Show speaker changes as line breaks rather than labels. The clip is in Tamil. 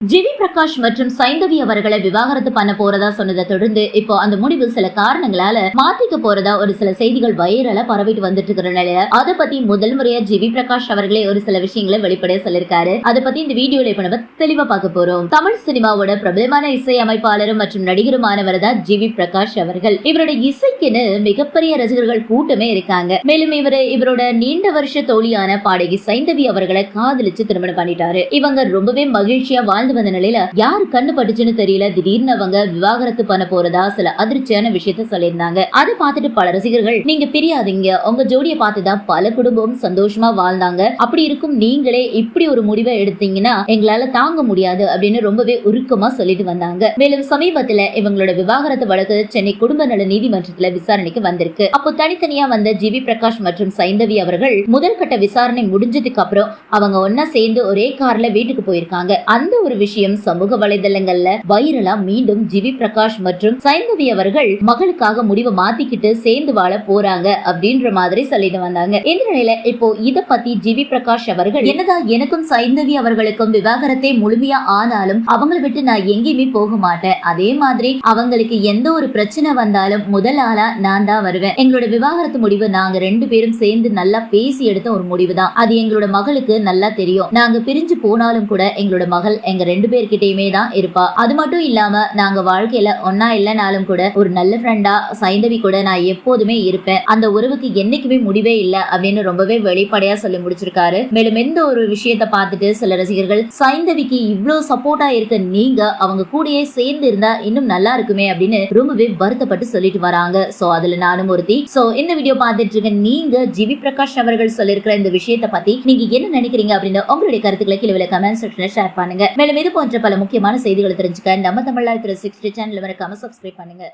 ஜிவி பிரகாஷ் மற்றும் சைந்தவி அவர்களை விவாகரத்து பண்ண போறதா சொன்னதை தொடர்ந்து இப்போ அந்த முடிவு சில காரணங்களால மாத்திக்க போறதா ஒரு சில செய்திகள் வைரலா பரவிட்டு வந்துட்டு இருக்கிற நிலையில அதை பத்தி முதல் முறையா ஜிவி பிரகாஷ் அவர்களே ஒரு சில விஷயங்களை வெளிப்படையா சொல்லிருக்காரு அதை பத்தி இந்த வீடியோல இப்ப நம்ம தெளிவா பார்க்க போறோம். தமிழ் சினிமாவோட பிரபலமான இசை அமைப்பாளரும் மற்றும் நடிகருமானவர் தான் ஜிவி பிரகாஷ் அவர்கள். இவரோட இசைக்குன்னு மிகப்பெரிய ரசிகர்கள் கூட்டமே இருக்காங்க. மேலும் இவரு இவரோட நீண்ட வருஷ தோழியான பாடகி சைந்தவி அவர்களை காதலிச்சு திருமணம் பண்ணிட்டாரு. இவங்க ரொம்பவே மகிழ்ச்சியா வாழ்ந்து வந்த நிலையில யாரு கண்ணு பட்டுச்சுன்னு தெரியல. திடீர்னு அவங்க விவாகரத்து பண்ண போறதா சில அதிர்ச்சியான விஷயத்த சொல்லியிருந்தாங்க. அதை பார்த்துட்டு பல ரசிகர்கள் நீங்க பிரியாதீங்க. உங்க ஜோடியை பார்த்துதான் பல குடும்பம் சந்தோஷமா வாழ்ந்தாங்க. அப்படி இருக்கும் நீங்களே இப்படி ஒரு முடிவை எடுத்தீங்கன்னா எங்களால தாங்க முடியாது. அப்படின்னு ரொம்பவே உருக்கமா சொல்லிட்டு வந்தாங்க. மேலும் சமீபத்துல இவங்களோட விவாகரத்து வழக்கு சென்னை குடும்ப நல நீதிமன்றத்துல விசாரணைக்கு வந்திருக்கு. அப்போ தனித்தனியா வந்த ஜிவி பிரகாஷ் மற்றும் சைந்தவி அவர்கள் முதல் கட்ட விசாரணை முடிஞ்சதுக்கு அப்புறம் அவங்க ஒன்னா சேர்ந்து ஒரே கார்ல வீட்டுக்கு போயிருக்காங்க. அந்த ஒரு விஷயம் சமூக வலைதளங்கள்ல வைரலா மீண்டும் ஜிவி பிரகாஷ் மற்றும் சைந்தவி அவர்கள் மகளுக்காக முடிவை மாத்திக்கிட்டு சேர்ந்து வாழ போறாங்க அப்படின்ற மாதிரி சொல்லிட்டு வந்தாங்க. இந்த நிலையில இப்போ இத பத்தி ஜிவி பிரகாஷ் அவர்கள் என்னதான் எனக்கும் சைந்தவி அவர்களுக்கும் விவாகரத்தை முழுமையா ஆனாலும் அவங்கள விட்டு நான் எங்கேயுமே போக மாட்டேன். அதே மாதிரி அவங்களுக்கு எந்த ஒரு பிரச்சனை வந்தாலும் முதல் ஆளா நான் தான் வருவேன். எங்களோட விவாகரத்து முடிவு நாங்க ரெண்டு பேரும் சேர்ந்து நல்லா பேசி எடுத்த ஒரு முடிவு தான் அது எங்களோட மகளுக்கு நல்லா தெரியும். நாங்க பிரிஞ்சு போனாலும் கூட எங்களோட மகள் எங்க ரெண்டு பேர்கிட்டயுமே தான் இருப்பா. அது மட்டும் இல்லாம நாங்க வாழ்க்கையில ஒன்னா இல்லைனாலும் கூட ஒரு நல்ல ஃப்ரெண்டா சைந்தவி கூட நான் எப்போதுமே இருப்பேன். அந்த உறவுக்கு என்னைக்குமே முடிவே இல்ல அப்படின்னு ரொம்பவே வெளிப்படையா சொல்லி முடிச்சிருக்காரு. மேலும் எந்த ஒரு விஷயத்த பார்த்துட்டு சில ரசிகர்கள் சைந்தவிக்கு இவ்வளவு சப்போர்ட்டா இருக்க நீங்க அவங்க கூடயே சேர்ந்து இருந்தா இன்னும் நல்லா இருக்குமே அப்படின்னு ரொம்பவே வருத்தப்பட்டு சொல்லிட்டு வராங்க. சோ அதுல நானும் ஒருத்தி. சோ இந்த வீடியோ பார்த்துட்டு இருக்க நீங்க ஜிவி பிரகாஷ் அவர்கள் சொல்லிருக்கிற இந்த விஷயத்தை பத்தி நீங்க என்ன நினைக்கிறீங்க அப்படின்னு உங்களுடைய கருத்துக்களை கீழே கமெண்ட் செக்ஷன்ல ஷேர் பண்ணுங்க. மேலும் மேலும் இது போன்ற பல முக்கியமான செய்திகளை தெரிஞ்சுக்க நம்ம தமிழ்நாடு த்ரீ சிக்ஸ்டி சேனல் மறக்காம சப்ஸ்கிரைப் பண்ணுங்க.